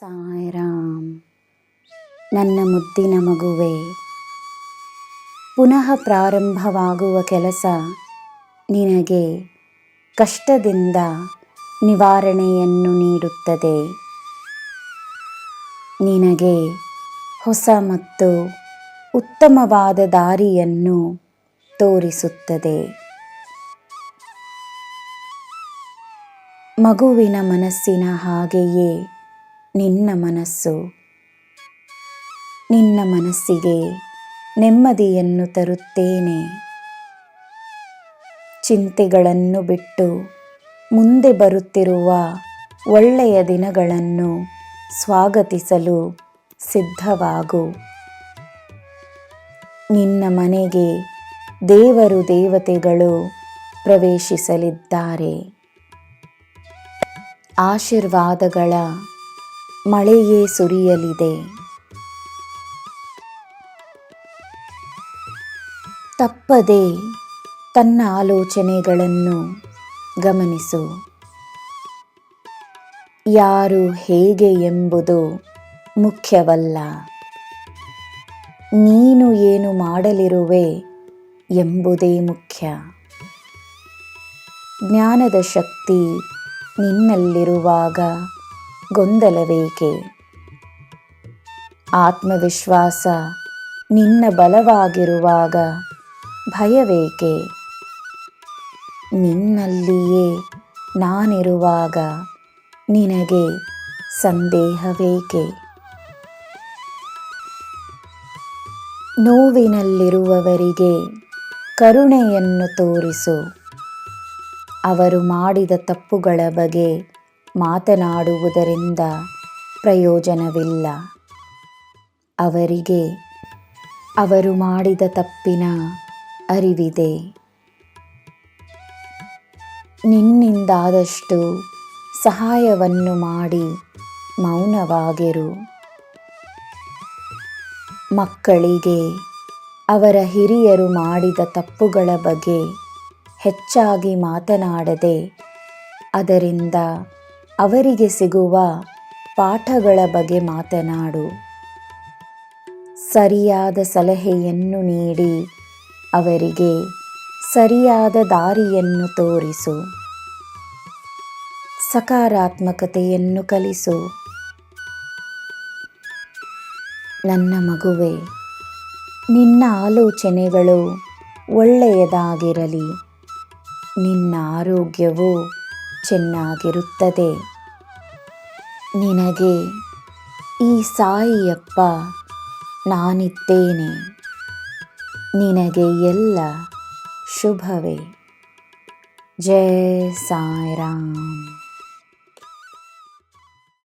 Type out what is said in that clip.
ಸಾಯಿರಾಮ್. ನನ್ನ ಮುದ್ದಿನ ಮಗುವೆ, ಪುನಃ ಪ್ರಾರಂಭವಾಗುವ ಕೆಲಸ ನಿನಗೆ ಕಷ್ಟದಿಂದ ನಿವಾರಣೆಯನ್ನು ನೀಡುತ್ತದೆ. ನಿನಗೆ ಹೊಸ ಮತ್ತು ಉತ್ತಮವಾದ ದಾರಿಯನ್ನು ತೋರಿಸುತ್ತದೆ. ಮಗುವಿನ ಮನಸ್ಸಿನ ಹಾಗೆಯೇ ನಿನ್ನ ಮನಸ್ಸು. ನಿನ್ನ ಮನಸ್ಸಿಗೆ ನೆಮ್ಮದಿಯನ್ನು ತರುತ್ತೇನೆ. ಚಿಂತೆಗಳನ್ನು ಬಿಟ್ಟು ಮುಂದೆ ಬರುತ್ತಿರುವ ಒಳ್ಳೆಯ ದಿನಗಳನ್ನು ಸ್ವಾಗತಿಸಲು ಸಿದ್ಧವಾಗು. ನಿನ್ನ ಮನೆಗೆ ದೇವರು ದೇವತೆಗಳು ಪ್ರವೇಶಿಸಲಿದ್ದಾರೆ. ಆಶೀರ್ವಾದಗಳ ಮಳೆಯೇ ಸುರಿಯಲಿದೆ. ತಪ್ಪದೆ ತನ್ನ ಆಲೋಚನೆಗಳನ್ನು ಗಮನಿಸು. ಯಾರು ಹೇಗೆ ಎಂಬುದು ಮುಖ್ಯವಲ್ಲ. ನೀನು ಏನು ಮಾಡಲಿರುವೆ ಎಂಬುದೇ ಮುಖ್ಯ. ಜ್ಞಾನದ ಶಕ್ತಿ ನಿನ್ನಲ್ಲಿರುವಾಗ ಗೊಂದಲವೇಕೆ? ಆತ್ಮವಿಶ್ವಾಸ ನಿನ್ನ ಬಲವಾಗಿರುವಾಗ ಭಯವೇಕೆ? ನಿನ್ನಲ್ಲಿಯೇ ನಾನಿರುವಾಗ ನಿನಗೆ ಸಂದೇಹವೇಕೆ? ನೋವಿನಲ್ಲಿರುವವರಿಗೆ ಕರುಣೆಯನ್ನು ತೋರಿಸು. ಅವರು ಮಾಡಿದ ತಪ್ಪುಗಳ ಬಗ್ಗೆ ಮಾತನಾಡುವುದರಿಂದ ಪ್ರಯೋಜನವಿಲ್ಲ. ಅವರಿಗೆ ಅವರು ಮಾಡಿದ ತಪ್ಪಿನ ಅರಿವಿದೆ. ನಿನ್ನಿಂದಾದಷ್ಟು ಸಹಾಯವನ್ನು ಮಾಡಿ ಮೌನವಾಗಿರು. ಮಕ್ಕಳಿಗೆ ಅವರ ಹಿರಿಯರು ಮಾಡಿದ ತಪ್ಪುಗಳ ಬಗ್ಗೆ ಹೆಚ್ಚಾಗಿ ಮಾತನಾಡದೆ ಅದರಿಂದ ಅವರಿಗೆ ಸಿಗುವ ಪಾಠಗಳ ಬಗ್ಗೆ ಮಾತನಾಡು. ಸರಿಯಾದ ಸಲಹೆಯನ್ನು ನೀಡಿ ಅವರಿಗೆ ಸರಿಯಾದ ದಾರಿಯನ್ನು ತೋರಿಸು. ಸಕಾರಾತ್ಮಕತೆಯನ್ನು ಕಲಿಸು. ನನ್ನ ಮಗುವೆ, ನಿನ್ನ ಆಲೋಚನೆಗಳು ಒಳ್ಳೆಯದಾಗಿರಲಿ. ನಿನ್ನ ಆರೋಗ್ಯವು ಚೆನ್ನಾಗಿರುತ್ತದೆ. ನಿನಗೆ ಈ ಸಾಯಿಯಪ್ಪ ನಾನಿದ್ದೇನೆ. ನಿನಗೆ ಎಲ್ಲ ಶುಭವೇ. ಜಯ ಸಾಯಿರಾಮ್.